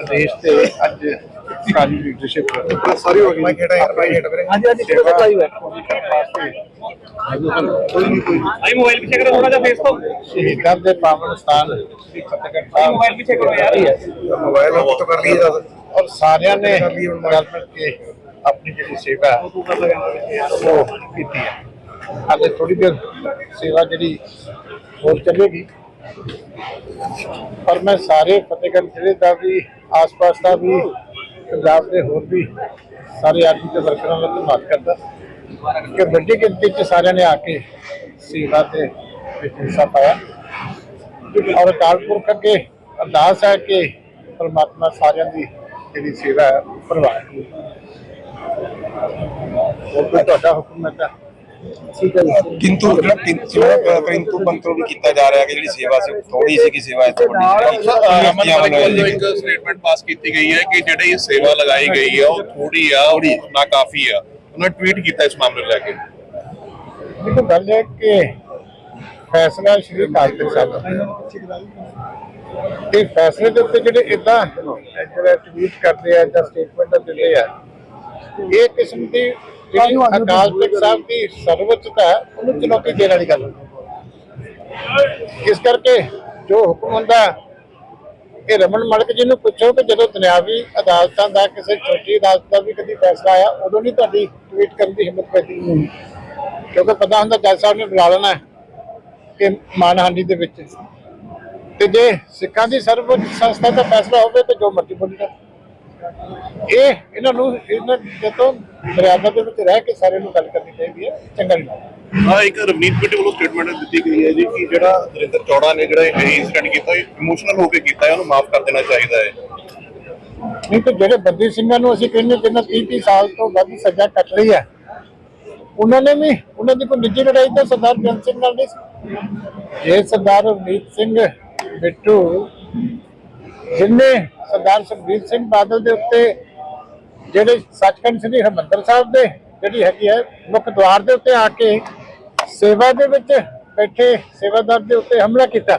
ਆਦੇਸ਼ ਤੇ ਅੱਜ ਕਾਲੀ ਲੀਡਰਸ਼ਿਪ ਸਾਰੀ ਹੋ ਗਈ। ਮੈਂ ਕਿਹੜਾ ਯਾਰ ਭਾਈ ਹੇਟ ਵੀਰੇ। ਹਾਂਜੀ ਹਾਂਜੀ ਕਿਹੜਾ ਭਾਈ। ਹੈ ਕੋਈ ਨਹੀਂ ਕੋਈ ਆਈ ਮੋਬਾਈਲ ਪਿੱਛੇ ਕਰੋ ਥੋੜਾ ਜਿਹਾ ਫੇਸ ਤੋਂ। ਸ਼ਹੀਦਾਂ ਦੇ ਪਾਵਨ ਸਥਾਨ ਸ੍ਰੀ ਫਤਿਹਗੜ੍ਹ ਸਾਹਿਬ। ਮੋਬਾਈਲ ਪਿੱਛੇ ਕਰੋ ਯਾਰ। ਮੋਬਾਈਲ ਉਹ ਤਾਂ ਕਰ ਲਈ ਜਦ ਔਰ ਸਾਰਿਆਂ ਨੇ ਕੇ ਆਪਣੀ ਜਿਹੜੀ ਸੇਵਾ ਹੈ, ਉਹ ਕੀਤੀ ਹੈ। ਹਾਲੇ ਥੋੜੀ ਦੇਰ ਸੇਵਾ ਜਿਹੜੀ ਹੋਰ ਚੱਲੇਗੀ। ਪਰ ਮੈਂ ਸਾਰੇ ਫਤਿਹਗੜ੍ਹ ਜ਼ਿਲ੍ਹੇ ਦਾ ਵੀ, ਆਸ-ਪਾਸ ਦਾ ਵੀ, ਪੰਜਾਬ ਦੇ ਹੋਰ ਵੀ ਸਾਰੇ ਆਦਮੀ ਤੇ ਵਰਕਰਾਂ ਦਾ ਧੰਨਵਾਦ ਕਰਦਾ। ਕਿ ਵੱਡੀ ਗਿਣਤੀ 'ਚ ਸਾਰਿਆਂ ਨੇ ਆ ਕੇ ਸੇਵਾ ਤੇ ਵਿੱਚ ਹਿੱਸਾ ਪਾਇਆ। ਔਰ ਅਕਾਲ ਪੁਰਖ ਅੱਗੇ ਅਰਦਾਸ ਹੈ ਕਿ ਪਰਮਾਤਮਾ ਸਾਰਿਆਂ ਦੀ ਜਿਹੜੀ ਸੇਵਾ ਹੈ, ਉਹ ਪ੍ਰਵਾਨ ਹੋਰ ਕੋਈ ਤੁਹਾਡਾ ਹੁਕਮ ਹੈ ਤਾਂ? ਕਿੰਤੂ ਜਿਹੜਾ ਕਿੰਤੂ ਕਿੰਤੂ ਕੀਤਾ ਜਾ ਰਿਹਾ ਕਿ ਜਿਹੜੀ ਸੇਵਾ ਸੀ ਥੋੜੀ ਸੀ ਕਿ ਸੇਵਾ ਇਸ ਤੋਂ ਵੱਡੀ ਅਮਨ ਮਾਲਿਕ ਵੱਲੋਂ ਇੱਕ ਸਟੇਟਮੈਂਟ ਪਾਸ ਕੀਤੀ ਗਈ ਹੈ ਕਿ ਜਿਹੜੀ ਇਹ ਸੇਵਾ ਲਗਾਈ ਗਈ ਹੈ ਉਹ ਥੋੜੀ ਆ ਉਹ ਨਾ ਕਾਫੀ ਆ। ਉਹਨਾਂ ਟਵੀਟ ਕੀਤਾ ਇਸ ਮਾਮਲੇ ਲੈ ਕੇ। ਦੇਖੋ ਗੱਲ ਹੈ ਕਿ ਫੈਸਲਾ ਸ਼੍ਰੀ ਅਕਾਲ ਤਖਤ ਸਾਹਿਬ ਦਾ। ਤੇ ਫੈਸਲੇ ਦੇ ਉੱਤੇ ਜਿਹੜੇ ਇਦਾਂ ਜਿਹੜਾ ਟਵੀਟ ਕਰਦੇ ਆ ਜਾਂ ਸਟੇਟਮੈਂਟ ਦਿੰਦੇ ਆ ਇਹ ਕਿਸਮ ਦੀ ਅਕਾਲ ਤਖਤ ਸਾਹਿਬ ਦੀ ਸਰਵਉੱਚਤਾ ਉਹਨੂੰ ਚੁਣੌਤੀ ਦੇਣ ਵਾਲੀ ਗੱਲ ਇਸ ਕਰਕੇ ਜੋ ਹੁਕਮ ਹੁੰਦਾ ਇਹ ਰਮਨ ਮਲਕ ਜੀ ਨੂੰ ਪੁੱਛੋ ਕਿ ਜਦੋਂ ਦੁਨਿਆਵੀ ਅਦਾਲਤਾਂ ਦਾ, ਕਿਸੇ ਛੋਟੀ ਅਦਾਲਤ ਦਾ ਵੀ ਕਦੀ ਫੈਸਲਾ ਆਇਆ, ਉਦੋਂ ਨਹੀਂ ਤੁਹਾਡੀ ਟਵੀਟ ਕਰਨ ਦੀ ਹਿੰਮਤ ਪੈਂਦੀ। ਕਿਉਂਕਿ ਪਤਾ ਹੁੰਦਾ ਜੱਜ ਸਾਹਿਬ ਨੇ ਬੁਲਾ ਲੈਣਾ ਕਿ ਮਾਨਹਾਨੀ ਦੇ ਵਿੱਚ। ਤੇ ਜੇ ਸਿੱਖਾਂ ਦੀ ਸਰਵਉੱਚ, ਸੰਸਥਾ ਦਾ ਫੈਸਲਾ ਹੋਵੇ ਤੇ ਜੋ ਮਰਜ਼ੀ ਬੋਲੀ ਇਹ ਇਹਨਾਂ ਨੂੰ ਇਹਨਾਂ ਜਦੋਂ ਮਰਿਆਦਾ ਦੇ ਵਿੱਚ ਰਹਿ ਕੇ ਸਾਰੇ ਨੂੰ ਗੱਲ ਕਰਨੀ ਚਾਹੀਦੀ ਹੈ ਚੰਗਾ ਨਹੀਂ ਲੱਗਦਾ। ਹਾਂ ਇੱਕ ਰਵਨੀਤ ਬਿੱਟੂ ਵੱਲੋਂ ਸਟੇਟਮੈਂਟ ਦਿੱਤੀ ਗਈ ਹੈ ਜੀ ਕਿ ਜਿਹੜਾ ਦਰਿੰਦਰ ਚੌੜਾ ਨੇ ਜਿਹੜਾ ਇਹ ਇਨਸੀਡੈਂਟ ਕੀਤਾ ਇਮੋਸ਼ਨਲ ਹੋ ਕੇ ਕੀਤਾ ਹੈ ਉਹਨੂੰ ਮਾਫ ਕਰ ਦੇਣਾ ਚਾਹੀਦਾ ਹੈ। ਨਹੀਂ ਤੇ ਜਿਹੜੇ ਬੰਦੀ ਸਿੰਘਾਂ ਨੂੰ ਅਸੀਂ ਕਹਿੰਦੇ ਜਿਨ੍ਹਾਂ 30 30 ਸਾਲ ਤੋਂ ਵੱਧ ਸਜ਼ਾ ਕੱਟ ਲਈ ਹੈ ਉਹਨਾਂ ਨੇ ਵੀ ਉਹਨਾਂ ਦੀ ਕੋਈ ਨਿੱਜੀ ਲੜਾਈ ਤਾਂ ਸਰਦਾਰ ਬੇਅੰਤ ਸਿੰਘ ਨਾਲ ਨਹੀਂ ਜੇ ਸਰਦਾਰ ਰਵਨੀਤ ਸਿੰਘ ਬਿੱਟੂ ਜਿਨਨੇ ਸਰਦਾਰ ਸੁਖਬੀਰ ਸਿੰਘ ਬਾਦਲ ਦੇ ਉੱਤੇ ਜਿਹੜੇ ਸੱਚਖੰਡ ਸ੍ਰੀ ਹਰਿਮੰਦਰ ਸਾਹਿਬ ਦੇ, ਜਿਹੜੀ ਹੈਗੀ ਹੈ ਮੁੱਖ ਦੁਆਰ ਦੇ ਉੱਤੇ ਆ ਕੇ ਸੇਵਾ ਦੇ ਵਿੱਚ ਬੈਠੇ ਸੇਵਾਦਾਰ ਦੇ ਉੱਤੇ ਹਮਲਾ ਕੀਤਾ।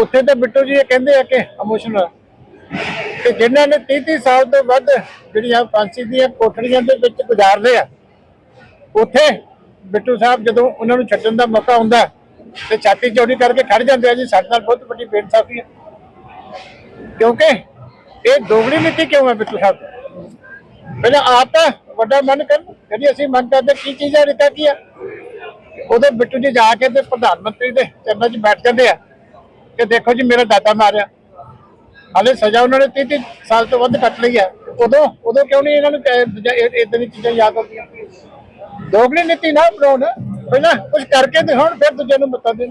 ਉੱਥੇ ਤੇ ਬਿੱਟੂ ਜੀ ਇਹ ਕਹਿੰਦੇ ਆ ਕਿ ਇਮੋਸ਼ਨਲ ਕਿ ਜਿਨ੍ਹਾਂ ਨੇ 30 30 ਸਾਲ ਤੋਂ ਵੱਧ ਜਿਹੜੀਆਂ ਫਾਂਸੀ ਦੀਆਂ ਕੋਠੜੀਆਂ ਦੇ ਵਿੱਚ ਗੁਜ਼ਾਰਦੇ ਆ, ਉੱਥੇ ਬਿੱਟੂ ਸਾਹਿਬ ਜਦੋਂ ਉਹਨਾਂ ਨੂੰ ਛੱਡਣ ਦਾ ਮੌਕਾ ਹੁੰਦਾ ਤੇ ਛਾਤੀ ਚੌੜੀ ਕਰਕੇ ਖੜ ਜਾਂਦੇ ਆ ਜੀ, ਸਾਡੇ ਨਾਲ ਬਹੁਤ ਵੱਡੀ ਬੇਇਨਸਾਫੀ ਹੈ ਕਿਉਂਕਿ ਇਹ ਦੋਗਲੀ ਨੀਤੀ ਕਿਉਂ ਹੈ ਬਿੱਟੂ ਸਾਹਿਬ ਪਹਿਲਾਂ ਆਪ ਤਾਂ ਵੱਡਾ ਮਨ ਕਰਨ ਜਿਹੜੀ ਅਸੀਂ ਮਨ ਕਰਦੇ ਕੀ ਚੀਜ਼ਾਂ ਰਿਤਾ ਕੀ ਆ ਉਦੋਂ ਬਿੱਟੂ ਜੀ ਜਾ ਕੇ ਤੇ ਪ੍ਰਧਾਨ ਮੰਤਰੀ ਦੇ ਚਰਨਾਂ 'ਚ ਬੈਠ ਜਾਂਦੇ ਆ ਕਿ ਦੇਖੋ ਜੀ ਮੇਰਾ ਦਾਦਾ ਮਾਰਿਆ। ਹਾਲੇ ਸਜ਼ਾ ਉਹਨਾਂ ਨੇ 30 30 ਸਾਲ ਤੋਂ ਵੱਧ ਕੱਟ ਲਈ ਹੈ। ਉਦੋਂ ਉਦੋਂ ਕਿਉਂ ਨਹੀਂ ਇਹਨਾਂ ਨੂੰ ਇਦਾਂ ਦੀ ਚੀਜ਼ਾਂ ਯਾਦ ਆਉਂਦੀਆਂ? ਦੋਗਲੀ ਨੀਤੀ ਨਾ ਬਣਾਉਣ, ਪਹਿਲਾਂ ਕੁਝ ਕਰਕੇ ਦਿਖਾਉਣ, ਫਿਰ ਦੂਜੇ ਨੂੰ ਮਤਾਂ ਦੇਣ।